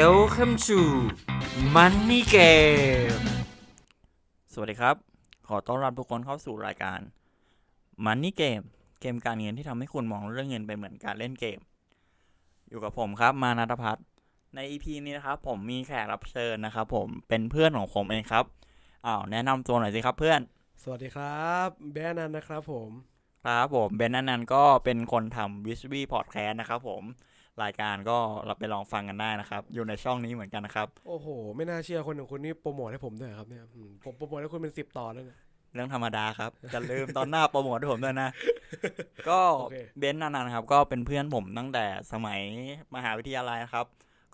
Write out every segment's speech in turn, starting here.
Welcome to Money Game สวัสดีครับ ขอต้อนรับทุกคนเข้าสู่รายการ Money Game เกมการเงินที่ทำให้คุณมองเรื่องเงินไปเหมือนการเล่นเกม อยู่กับผมครับ มานัทพัฒน์ใน EP นี้นะครับ ผมมีแขกรับเชิญนะครับผม เป็นเพื่อนของผมเองครับ อ้าว แนะนำตัวหน่อยสิครับเพื่อน สวัสดีครับแบรนนันนะครับผม ครับผม เบนนันนันก็เป็นคนทำวิสบีพอดแคสต์นะครับผม รายการก็เราไปลองฟังกันได้นะครับ อยู่ในช่องนี้เหมือนกันนะครับ โอ้โห ไม่น่าเชื่อคนของคุณนี่โปรโมทให้ผมด้วยเหรอครับเนี่ยอืมผมโปรโมทให้คุณเป็นสิบตอนแล้วเนี่ย เรื่องธรรมดาครับ จะลืมตอนหน้าโปรโมทให้ผมด้วยนะ ก็โอเค เบนซ์นันนันครับ ก็เป็นเพื่อนผมตั้งแต่สมัยมหาวิทยาลัยนะครับ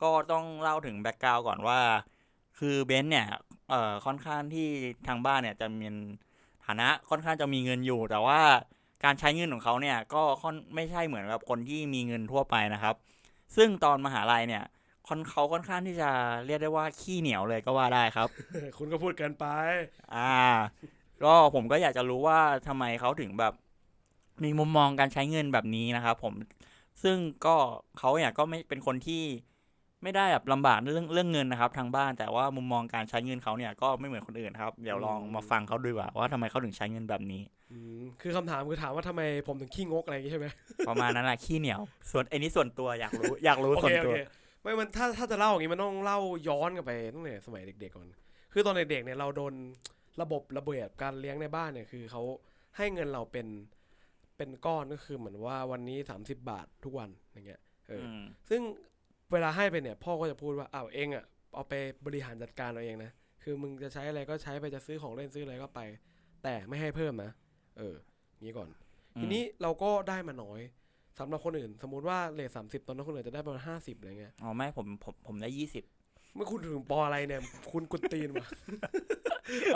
ก็ต้องเล่าถึงแบ็กกราวก่อนว่า คือเบนซ์เนี่ยเอ่อค่อนข้างที่ทางบ้านเนี่ยจะมีฐานะค่อนข้างจะมีเงินอยู่ แต่ว่า การใช้เงินของเขาเนี่ยก็ค่อนไม่ใช่เหมือนกับคนที่มีเงินทั่วไปนะครับ ซึ่งตอนมหาลัยเนี่ยค่อนเขาค่อนข้างที่จะเรียกได้ว่าขี้เหนียวเลยก็ว่าได้ครับ คุณก็พูดเกินไป อ่า ก็ผมก็อยากจะรู้ว่าทำไมเขาถึงแบบ มีมุมมองการใช้เงินแบบนี้นะครับ ผมซึ่งก็เขาเนี่ยก็ไม่เป็นคนที่ ไม่ได้แบบลำบากเรื่องเรื่องเงินนะครับ ทางบ้านแต่ว่ามุมมองการใช้เงินเขาเนี่ยก็ไม่เหมือนคนอื่นครับ เดี๋ยวลองอืมมาฟังเขาดูว่าว่าทำไมเขาถึงใช้เงินแบบนี้อืมคือคำถามคือถามว่าทำไมผมถึงขี้งกอะไรอย่างงี้ใช่ไหมประมาณนั้นแหละขี้เหนียว ส่วนไอ้นี่ส่วนตัวอยากรู้อยากรู้โอส่วเคนโอตัวเคไม่มันถ้าถ้าจะเล่าอย่างงี้มันต้องเล่าย้อนกลับไปตั้งแต่สมัยเด็กๆก่อน คือตอนเด็กๆเนี่ยเราโดนระบบระเบียบการเลี้ยงในบ้านเนี่ยคือเขาให้เงินเราเป็นเป็นก้อนก็คือเหมือนว่าวันนี้ 30 บาททุกวันอย่างเงี้ยเอออมซึ่ง เวลาให้ไปเนี่ย พ่อก็จะพูดว่าอ้าวเองอะเอาไปบริหารจัดการเอาเองนะคือมึงจะใช้อะไรก็ใช้ไปจะซื้อของเล่นซื้ออะไรก็ไป แต่ไม่ให้เพิ่มนะเอองี้ก่อน ทีนี้เราก็ได้มาน้อยสำหรับคนอื่น สมมุติว่าเลทสามสิบตอนนั้นคนอื่นจะได้ประมาณห้าสิบอะไรเงี้ยอ๋อไม่ผมผมผมได้ยี่สิบเมื่อคุณถึงปออะไรเนี่ย คุณกุนตีนมา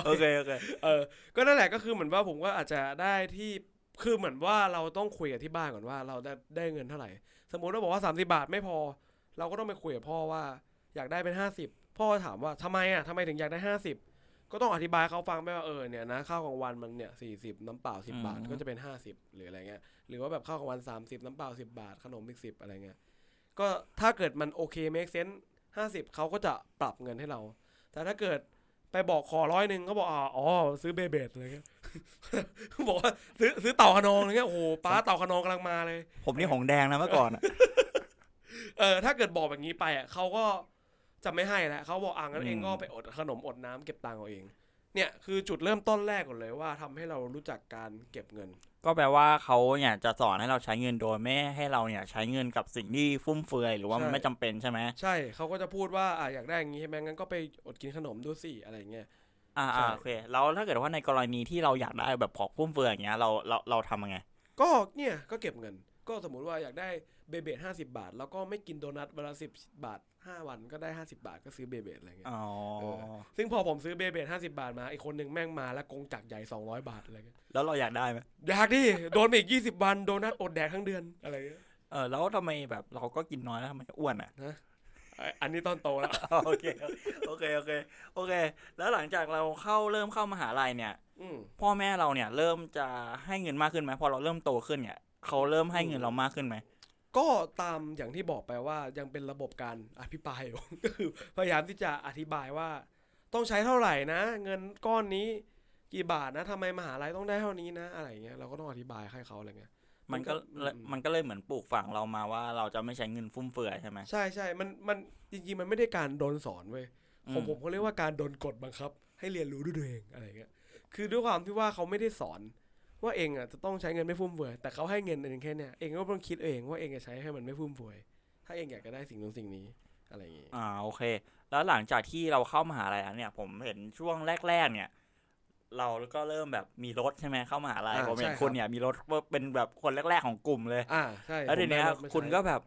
โอเคโอเคเออ ก็นั่นแหละก็คือเหมือนว่าผมก็อาจจะได้ที่คือเหมือนว่าเราต้องคุยกับที่บ้านก่อนว่า เราได้ได้เงินเท่าไหร่ สมมติว่าบอกว่าสามสิบาทไม่พอ เราก็ต้องไปคุยกับพ่อว่า อยากได้เป็นห้าสิบพ่อถามว่าทำไมอะทำไมถึงอยากได้ห้าสิบก็ต้องอธิบายเขาฟังไปว่าเออเนี่ยนะข้าวกลางวันมันเนี่ยสี่สิบน้ำเปล่าสิบบาทอืมก็จะเป็นห้าสิบหรืออะไรเงี้ยหรือว่าแบบข้าวกลางวันสามสิบน้ำเปล่าสิบบาท ขนมอีกสิบอะไรเงี้ยก็ถ้าเกิดมันโอเค make sense ห้าสิบเขาก็จะปรับเงินให้เรา แต่ถ้าเกิดไปบอกขอร้อยหนึ่งเขาบอกอ่าอ๋อซื้อเบเบดอะไรเงี้ยบอกว่าซื้อซื้อเต่าขนองอะไรเงี้ยโอ้โหป้าเต่าขนองกำลังมาเลย ผมนี่หงแดงนะเมื่อก่อนอะ เออถ้าเกิดบอกแบบนี้ไปอะเขาก็จะไม่ให้แล้วเขาบอกอ่างั้นเองอืมก็ไปอดขนมอดน้ำเก็บตังค์เอาเอง เนี่ยคือจุดเริ่มต้นแรกก่อนเลยว่าทำให้เรารู้จักการเก็บเงิน ก็แปลว่าเขาเนี่ยจะสอนให้เราใช้เงินโดยไม่ให้เราเนี่ยใช้เงินกับสิ่งที่ฟุ่มเฟือยหรือว่ามันใช่ไม่จำเป็นใช่ไหมใช่เขาก็จะพูดว่าอ่าอยากได้อย่างนี้ใช่ไหมงั้นก็ไปอดกินขนมดูสิอะไรเงี้ยอ่าใช่อ่าโอเคแล้วถ้าเกิดว่าในกรณีที่เราอยากได้แบบของฟุ่มเฟือยอย่างเงี้ยเราเราเราทำยังไง ก็เนี่ยก็เก็บเงิน ก็สมมุติว่าอยากได้เบเบดห้าสิบาท แล้วก็ไม่กินโดนัทเวลาสิบบาทห้าวันก็ได้ห้าสิบาท ก็ซื้อเบเบดอะไรเงี้ยอ๋อเออซึ่งพอผมซื้อเบเบดห้าสิบาทมาอีกคนหนึ่งแม่งมาแล้วกงจักรใหญ่สองร้อยบาทอะไรเงี้ยแล้วเราอยากได้ไหมอยากดิโดนไปอีกยี่สิบวันโดนัทอดแดกทั้งเดือนอะไรเงี้ยเออแล้วทำไมแบบเราก็กินน้อยแล้วทำไมอ้วนอะไอ้อันนี้ตอนโตแล้วโอเคโอเคโอเคโอเค แล้วหลังจากเราเข้าเริ่มเข้ามหาลัยเนี่ยอืมพ่อแม่เราเนี่ยเริ่มจะให้เงินมากขึ้นไหมพอเราเริ่มโตขึ้นเนี่ย เขาเริ่มให้เงินเรามากขึ้นไหมก็ตามอย่างที่บอกไปว่ายังเป็นระบบการอภิปรายอยู่ก็คือพยายามที่จะอธิบายว่า ต้องใช้เท่าไหร่นะ เงินก้อนนี้กี่บาทนะทำไมมหาลัยต้องได้เท่านี้นะ อะไรเงี้ยเราก็ต้องอธิบายให้เขาอะไรเงี้ยมันก็มันก็เลยอืมมันก็เลยเหมือนปลูกฝังเรามาว่าเราจะไม่ใช้เงินฟุ่มเฟือยใช่ไหมใช่ใช่มันมันจริงๆมันไม่ได้การโดนสอนเว้ยอืมของผมเขาเรียกว่าการโดนกดบังคับ ให้เรียนรู้ด้วยตัวเองอะไรเงี้ยคือด้วยความที่ว่าเขาไม่ได้สอน ว่าเองอะจะต้องใช้เงินไม่ฟุ่มเฟือยแต่เขาให้เงินเองแค่เนี้ยเองก็ต้องคิดเองว่าเองจะใช้ให้มันไม่ฟุ่มเฟือยถ้าเองอยากจะได้สิ่งนู้นสิ่งนี้อะไรอย่างงี้อ่าโอเค แล้วหลังจากที่เราเข้ามหาลัยแล้วเนี่ย ผมเห็นช่วงแรก ๆ เนี่ย เราก็เริ่มแบบมีรถใช่ไหมเข้ามหาลัยอ่าผมเห็นใช่คุณครับเนี่ยมีรถเป็นแบบคนแรก ๆของกลุ่มเลยอ่าใช่แล้วทีเนี้ยผมได้รถมาคุณใช้ก็แบบ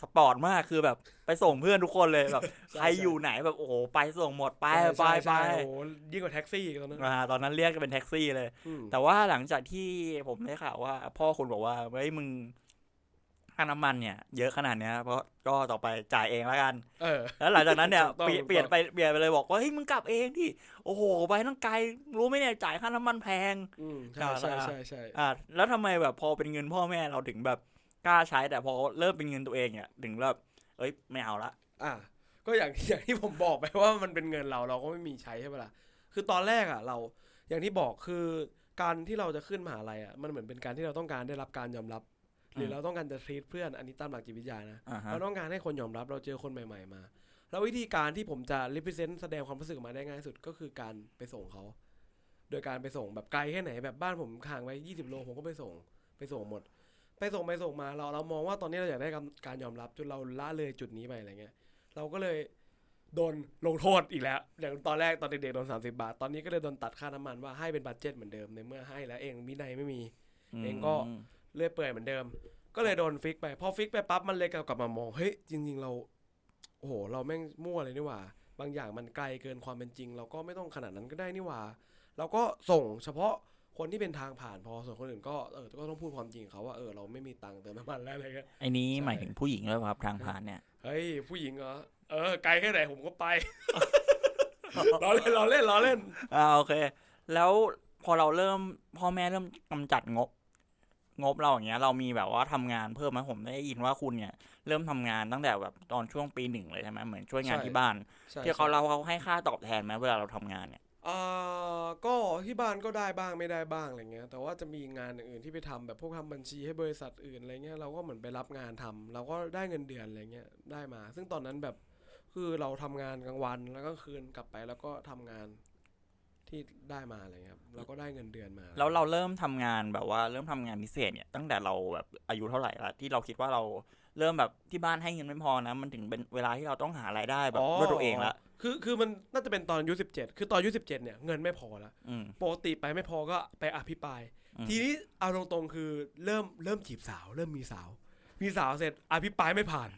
สปอร์ตมากคือแบบไปส่งเพื่อนทุกคนเลยแบบใช่ใครอยู่ไหนแบบโอ้โหไปส่งหมดไปใช่ไปใช่ไปใช่โอ้โหยิ่งกว่าแท็กซี่อีกตอนนั้นอ่าตอนนั้นเรียกกันเป็นแท็กซี่เลยอืมแต่ว่าหลังจากที่ผมได้ข่าวว่า พ่อคุณบอกว่าเฮ้ยมึงค่าน้ำมันเนี่ยเยอะขนาดเนี้ยเพราะก็ต่อไปจ่ายเองแล้วกันเออแล้วหลังจากนั้นเนี่ยถูกต้องเปลี่ยนถูกต้องเปลี่ยนไปเปลี่ยนไปเลยบอกว่าเฮ้ยมึงกลับเองที่โอ้โหไปตั้งไกลรู้ไหมเนี่ยจ่ายค่าน้ำมันแพงอืมใช่ใช่ใช่ใช่อ่าแล้วทำไมแบบพอเป็นเงินพ่อแม่เราถึงแบบ กล้าใช้แต่พอเริ่มเป็นเงินตัวเองเนี่ยถึงแบบเอ้ยไม่เอาละอ่าก็อย่างอย่างที่ผมบอกไปว่ามันเป็นเงินเราเราก็ไม่มีใช้ใช่ปะล่ะคือตอนแรกอะ เราอย่างที่บอกคือการที่เราจะขึ้นมหาลัยอะมันเหมือนเป็นการที่เราต้องการได้รับการยอมรับ หรือเราต้องการจะทรีตเพื่อนอันนี้ตามหลักจิตวิทยานะอ่าฮะเราต้องการให้คนยอมรับเราเจอคนใหม่ ๆ มา แล้ววิธีการที่ผมจะ represent แสดงความรู้สึกออกมาได้ง่ายที่สุดก็คือการไปส่งเขาโดยการไปส่งแบบไกลแค่ไหนแบบบ้านผมห่างไว้20 โลผมก็ไปส่งไปส่งหมด ไปส่งไปส่งมาเราเรามองว่าตอนนี้เราอยากได้การยอมรับจนเราละเลยจุดนี้ไปอะไรเงี้ย เราก็เลยโดนลงโทษอีกแล้วอย่างตอนแรกตอนเด็กๆโดน30บาท ตอนนี้ก็เลยโดนตัดค่าน้ำมันว่าให้เป็นบัตเจ็ตเหมือนเดิมในเมื่อให้แล้วเองวินัยไม่มี เองก็มเลื่อยเปื่อยเหมือนเดิม ก็เลยโดนฟิกไป พอฟิกไปปั๊บมันเลยกลับมามองเฮ้ยจริง ๆ เราโอ้โหเราแม่งมั่วเลยนี่หว่า บางอย่างมันไกลเกินความเป็นจริง เราก็ไม่ต้องขนาดนั้นก็ได้นี่หว่า เราก็ส่งเฉพาะ คนที่เป็นทางผ่านพอส่วนคนอื่นก็เออก็ต้องพูดความจริงกับเขาว่าเออเราไม่มีตังค์เติมน้ำมันแล้วอะไรเงี้ยไอ้นี้ใช่หมายถึงผู้หญิงด้วยป่ะครับทางผ่านเนี่ยเฮ้ยผู้หญิงเหรอเออไกลแค่ไหนผมก็ไปล้อเล่นล้อเล่นล้อเล่นอ่าโอเค แล้วพอเราเริ่มพ่อแม่เริ่มกำจัดงบ งบเราอย่างเงี้ย เรามีแบบว่าทำงานเพิ่มไหมผมได้ยินว่าคุณเนี่ย เริ่มทำงานตั้งแต่แบบตอนช่วงปีหนึ่งเลยใช่ไหมเหมือนช่วยงานใช่ที่บ้านใช่ที่เขาเราเขาให้ค่าตอบแทนไหมเวลาเราทำงานเนี่ย อ่าก็ที่บ้านก็ได้บ้างไม่ได้บ้างอะไรเงี้ย แต่ว่าจะมีงานอื่นที่ไปทำแบบพวกทำบัญชีให้บริษัทอื่นอะไรเงี้ยเราก็เหมือนไปรับงานทำเราก็ได้เงินเดือนอะไรเงี้ยได้มา ซึ่งตอนนั้นแบบคือเราทำงานกลางวันแล้วก็คืนกลับไปแล้วก็ทำงาน ที่ได้มาอะไรเงี้ยครับ เราก็ได้เงินเดือนมา แล้วเราเริ่มทำงานแบบว่าเริ่มทำงานพิเศษเนี่ยตั้งแต่เราแบบอายุเท่าไหร่ละที่เราคิดว่าเราเริ่มแบบที่บ้านให้เงินไม่พอนะ มันถึงเป็นเวลาที่เราต้องหารายได้แบบด้วยตัวเองละคือคือมันน่าจะเป็นตอนอายุสิบเจ็ดคือตอนอายุสิบเจ็ดเนี่ยเงินไม่พอแล้วอืมปกติไปไม่พอก็ไปอภิปรายอืมทีนี้เอาตรงๆคือเริ่มเริ่มจีบสาว เริ่มมีสาว มีสาวเสร็จอภิปรายไม่ผ่าน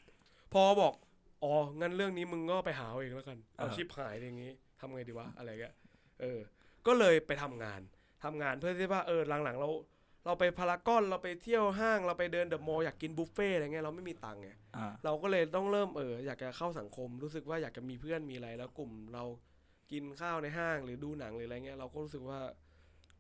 พอบอกอ๋องั้นเรื่องนี้มึงก็ไปหาเอาเองแล้วกันเอาชิปหายอย่างงี้ทำไงดีวะอะไรเงี้ย เออ ก็เลยไปทำงานทำงานเพื่อที่ว่าเออหลังๆเราเราไปพารากอนเราไปเที่ยวห้างเราไปเดินเดอะมอลล์อยากกินบุฟเฟ่ต์อะไรเงี้ยเราไม่มีตังค์ไงอ่าเราก็เลยต้องเริ่มเอออยากจะเข้าสังคม รู้สึกว่าอยากจะมีเพื่อนมีอะไรแล้วกลุ่มเรากินข้าวในห้างหรือดูหนังหรืออะไรเงี้ยเราก็รู้สึกว่า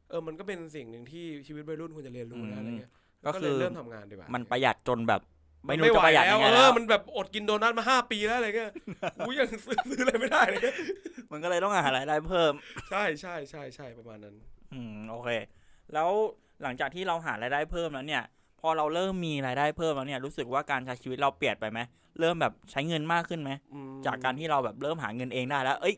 เออมันก็เป็นสิ่งหนึ่งที่ชีวิตวัยรุ่นควรจะเรียนรู้นะอะไรเงี้ยก็ก็คืเลยอเริ่มทำงานดีกว่ามัมันประหยัดจนแบบ ไม่รู้ไม่ไหจะวประหยัดแล้ยัวงไงเอแล้อวมันแบบอดกินโดนัทมาห้าปีแล้วอะไรเงี้ยกูยังซื้อซื้ออะไรไม่ได้เลยมันก็เลยต้องหารายได้เพิ่ม ใช่ใช่ใช่ใช่ประมาณนั้น อืมโอเค แล้วหลังจากที่เราหารายได้เพิ่มแล้วเนี่ย พอเราเริ่มมีรายได้เพิ่มแล้วเนี่ยรู้สึกว่าการใช้ชีวิตเราเปลี่ยนไปไหมเริ่มแบบใช้เงินมากขึ้นไหมอืมจากการที่เราแบบเริ่มหาเงินเองได้แล้ว เอ้ย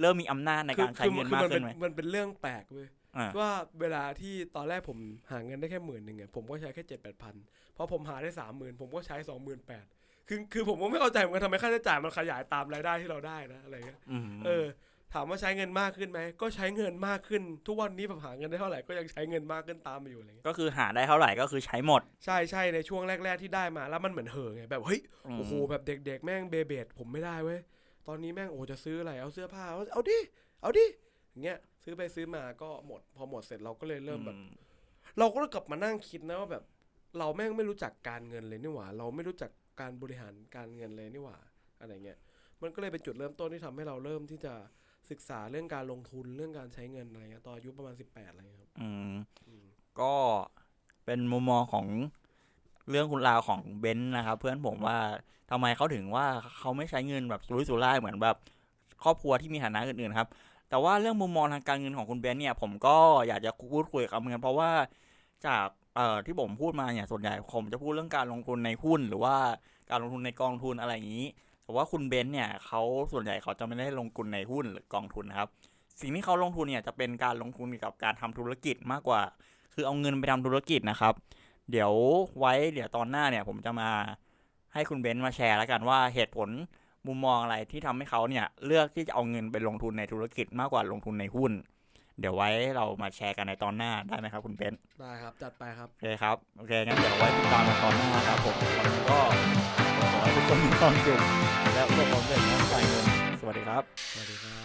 เริ่มมีอำนาจในการใช้เงินคือมากมันขึ้เป็นนไหมมันเป็นเรื่องแปลกเว้ยอ่า ว่าเวลาที่ตอนแรกผมหาเงินได้แค่หมื่นหนึ่งอะผมก็ใช้แค่เจ็ดแปดพันพอผมหาได้สามหมื่นผมก็ใช้สองหมื่นแปดคือคือผมก็ไม่เข้าใจเหมือนกันทำไมค่าใช้จ่ายมันขยายตามรายได้ที่เราได้นะอะไรเงี้ยอืมเออ ถามว่าใช้เงินมากขึ้นไหมก็ใช้เงินมากขึ้น ทุกวันนี้ผมหาเงินได้เท่าไหร่ก็ยังใช้เงินมากขึ้นตามมาอยู่อะไรเงี้ยก็คือหาได้เท่าไหร่ก็คือใช้หมด ใช่ใช่ในช่วงแรก ๆที่ได้มาแล้วมันเหมือนเห่อไงแบบเฮ้ยมโอ้โหแบบเด็ก ๆ แม่งเบเบดผมไม่ได้เว้ยตอนนี้แม่งโอ้จะซื้ออะไรเอาเสื้อผ้าเอาเอาดิเอาดิอย่างเงี้ย ซื้อไปซื้อมาก็หมด พอหมดเสร็จเราก็เลยเริ่มแบบอืเราก็กลับมานั่งคิดนะว่าแบบ เราแม่งไม่รู้จักการเงินเลยนี่หว่า เราไม่รู้จักการบริหารการเงินเลยนี่หว่าอะไรเงี้ยมันก็เลยเป็นจุดเริ่มต้นที่ทำให้เราเริ่มที่จะศึกษาเรื่องการลงทุนเรื่องการใช้เงินอะไรเงี้ยตอนอายุประมาณสิบแปดอะไรเงี้ยครับอืมอืมก็เป็นมุมมองของเรื่องคุณราวของเบนซ์นะครับ เพื่อนผมว่าทำไมเขาถึงว่าเขาไม่ใช้เงินแบบสุรุ่ยสุร่ายเหมือนแบบ ครอบครัวที่มีฐานะอื่นๆครับ แต่ว่าเรื่องมุมมองทางการเงินของคุณเบนเนี่ย ผมก็อยากจะพูดคุยกับเขาเหมือนเพราะว่าจากที่ผมพูดมาเนี่ยส่วนใหญ่ผมจะพูดเรื่องการลงทุนในหุ้น หรือว่าการลงทุนในกองทุนอะไรอย่างนี้ แต่ว่าคุณเบนเนี่ยเขาส่วนใหญ่เขาจะไม่ได้ลงทุนในหุ้นหรือกองทุนนะครับ สิ่งที่เขาลงทุนเนี่ยจะเป็นการลงทุนเกี่ยวกับการทำธุรกิจมากกว่า คือเอาเงินไปทำธุรกิจนะครับ เดี๋ยวไว้เดี๋ยวตอนหน้าเนี่ยผมจะมาให้คุณเบนมาแชร์แล้วกันว่าเหตุผล มุมมองอะไรที่ทำให้เขาเนี่ยเลือกที่จะเอาเงินไปลงทุนในธุรกิจมากกว่าลงทุนในหุ้น เดี๋ยวไว้เรามาแชร์กันในตอนหน้าได้ไหมครับคุณเบนซ์ได้ครับ จัดไปครับ โอเคครับ โอเคงั้นเดี๋ยวไว้ติดตามกันตอนหน้าครับผมวันนี้ก็ขอให้ทุกคนมีความสุขและประสบความสำเร็จในการจ่ายเงินสวัสดีครับ สวัสดี